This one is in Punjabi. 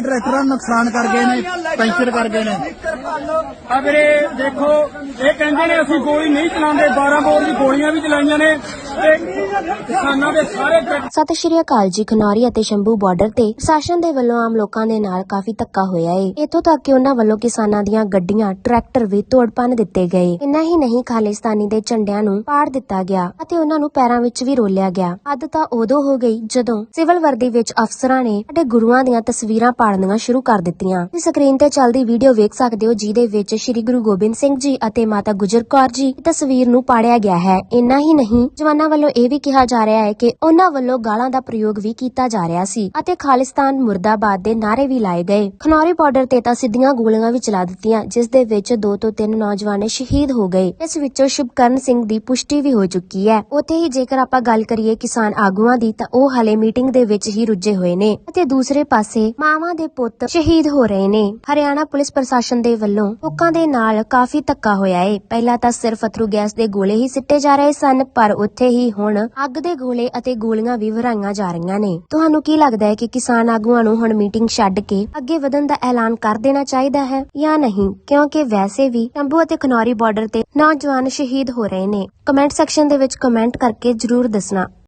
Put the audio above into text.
ਟਰੈਕਟਰਾਂ ਨੂੰ ਨੁਕਸਾਨ ਕਰ ਗਏ ਨੇ ਪੈਂਚਰ ਕਰ ਗਏ ਨੇ। ਆ ਵੀਰੇ ਦੇਖੋ ਇਹ ਕਹਿੰਦੇ ਨੇ ਅਸੀਂ ਗੋਲੀ ਨਹੀਂ ਚਲਾਉਂਦੇ 12 ਬੋਰ ਦੀ ਗੋਲੀਆਂ ਵੀ ਚਲਾਈਆਂ ਨੇ। ਸਤਿ ਸ਼੍ਰੀ ਅਕਾਲ ਜੀ। ਖਨੌਰੀ ਅਤੇ ਸ਼ੰਭੂ ਬਾਰਡਰ ਤੇ ਪ੍ਰਸ਼ਾਸਨ ਦੇ ਵੱਲੋਂ ਆਮ ਲੋਕਾਂ ਦੇ ਨਾਲ ਕਾਫੀ ਧੱਕਾ ਹੋਇਆ ਏ। ਇਥੋਂ ਤੱਕ ਕਿ ਉਹਨਾਂ ਵੱਲੋਂ ਕਿਸਾਨਾਂ ਦੀਆਂ ਗੱਡੀਆਂ, ਟਰੈਕਟਰ ਵੀ ਤੋੜ ਭੰਨ ਦਿੱਤੇ ਗਏ। ਇੰਨਾ ਹੀ ਨਹੀਂ, ਖਾਲਿਸਤਾਨੀ ਦੇ ਝੰਡਿਆਂ ਨੂੰ ਪਾੜ ਦਿੱਤਾ ਗਿਆ ਅਤੇ ਉਹਨਾਂ ਨੂੰ ਪੈਰਾਂ ਵਿੱਚ ਵੀ ਰੋਲਿਆ ਗਿਆ। ਅੱਧ ਤਾਂ ਉਦੋਂ ਹੋ ਗਈ ਜਦੋਂ ਸਿਵਲ ਵਰਦੀ ਵਿੱਚ ਅਫਸਰਾਂ ਨੇ ਸਾਡੇ ਗੁਰੂਆਂ ਦੀਆਂ ਤਸਵੀਰਾਂ ਪਾੜਨੀਆਂ ਸ਼ੁਰੂ ਕਰ ਦਿੱਤੀਆਂ। ਇਸ ਸਕਰੀਨ ਤੇ ਚੱਲਦੀ ਵੀਡੀਓ ਵੇਖ ਸਕਦੇ ਹੋ, ਜਿਹਦੇ ਵਿੱਚ ਸ੍ਰੀ ਗੁਰੂ ਗੋਬਿੰਦ ਸਿੰਘ ਜੀ ਅਤੇ ਮਾਤਾ ਗੁਜਰ ਕੌਰ ਜੀ ਦੀ ਤਸਵੀਰ ਨੂੰ ਪਾੜਿਆ ਗਿਆ ਹੈ। ਇੰਨਾ ਹੀ ਨਹੀਂ, ਜਵਾਨਾਂ ਵੱਲੋਂ ਇਹ ਵੀ ਕਿਹਾ ਜਾ ਰਿਹਾ ਹੈ ਕਿ ਉਹਨਾਂ ਵੱਲੋਂ ਗਾਲਾਂ ਦਾ ਪ੍ਰਯੋਗ ਵੀ ਕੀਤਾ ਜਾ ਰਿਹਾ ਸੀ ਅਤੇ ਖਾਲਿਸਤਾਨ ਮੁਰਦਾਬਾਦ ਦੇ ਨਾਰੇ ਵੀ ਲਾਏ ਗਏ। ਖਨੌਰੀ ਬਾਰਡਰ ਤੇ ਤਾਂ ਸਿੱਧੀਆਂ ਗੋਲੀਆਂ ਵੀ ਚਲਾ ਦਿੱਤੀਆਂ, ਜਿਸ ਦੇ ਵਿੱਚ ਦੋ ਤੋਂ ਤਿੰਨ ਨੌਜਵਾਨ ਸ਼ਹੀਦ ਹੋ ਗਏ। ਇਸ ਵਿੱਚੋਂ ਸ਼ੁਭਕਰਨ ਸਿੰਘ ਦੀ ਪੁਸ਼ਟੀ ਵੀ ਹੋ ਚੁੱਕੀ ਹੈ। ਉੱਥੇ ਹੀ ਜੇਕਰ ਆਪਾਂ ਗੱਲ ਕਰੀਏ ਕਿਸਾਨ ਆਗੂਆਂ ਦੀ, ਤਾਂ ਉਹ ਹਾਲੇ ਮੀਟਿੰਗ ਦੇ ਵਿੱਚ ਹੀ ਰੁੱਝੇ ਹੋਏ ਨੇ ਅਤੇ ਦੂਸਰੇ ਪਾਸੇ ਮਾਵਾਂ ਦੇ ਪੁੱਤ ਸ਼ਹੀਦ ਹੋ ਰਹੇ ਨੇ। ਹਰਿਆਣਾ ਪੁਲਿਸ ਪ੍ਰਸ਼ਾਸਨ ਦੇ ਵੱਲੋਂ ਲੋਕਾਂ ਦੇ ਨਾਲ ਕਾਫੀ ਧੱਕਾ ਹੋਇਆ ਏ। ਪਹਿਲਾਂ ਤਾਂ ਸਿਰਫ ਅਥਰੂ ਗੈਸ ਦੇ ਗੋਲੇ ਹੀ ਸਿੱਟੇ ਜਾ ਰਹੇ ਸਨ, ਪਰ ਉੱਥੇ ਹੀ ਹੀ ਹੁਣ ਅੱਗ ਦੇ ਗੋਲੇ ਅਤੇ ਗੋਲੀਆਂ ਵੀ ਵਰਾਈਆਂ ਜਾ ਰਹੀਆਂ ਨੇ। ਤੁਹਾਨੂੰ ਕੀ ਲੱਗਦਾ ਹੈ ਕਿ ਕਿਸਾਨ ਆਗੂਆਂ ਨੂੰ ਹੁਣ ਮੀਟਿੰਗ ਛੱਡ ਕੇ ਅੱਗੇ ਵਧਣ ਦਾ ਐਲਾਨ ਕਰ ਦੇਣਾ ਚਾਹੀਦਾ ਹੈ ਜਾਂ ਨਹੀਂ? ਕਿਉਂਕਿ ਵੈਸੇ ਵੀ ਟੰਬੂ ਅਤੇ ਖਨੌਰੀ ਬਾਰਡਰ ਤੇ ਨੌਜਵਾਨ ਸ਼ਹੀਦ ਹੋ ਰਹੇ ਨੇ। ਕਮੈਂਟ ਸੈਕਸ਼ਨ ਦੇ ਵਿੱਚ ਕਮੈਂਟ ਕਰਕੇ ਜਰੂਰ ਦੱਸਣਾ।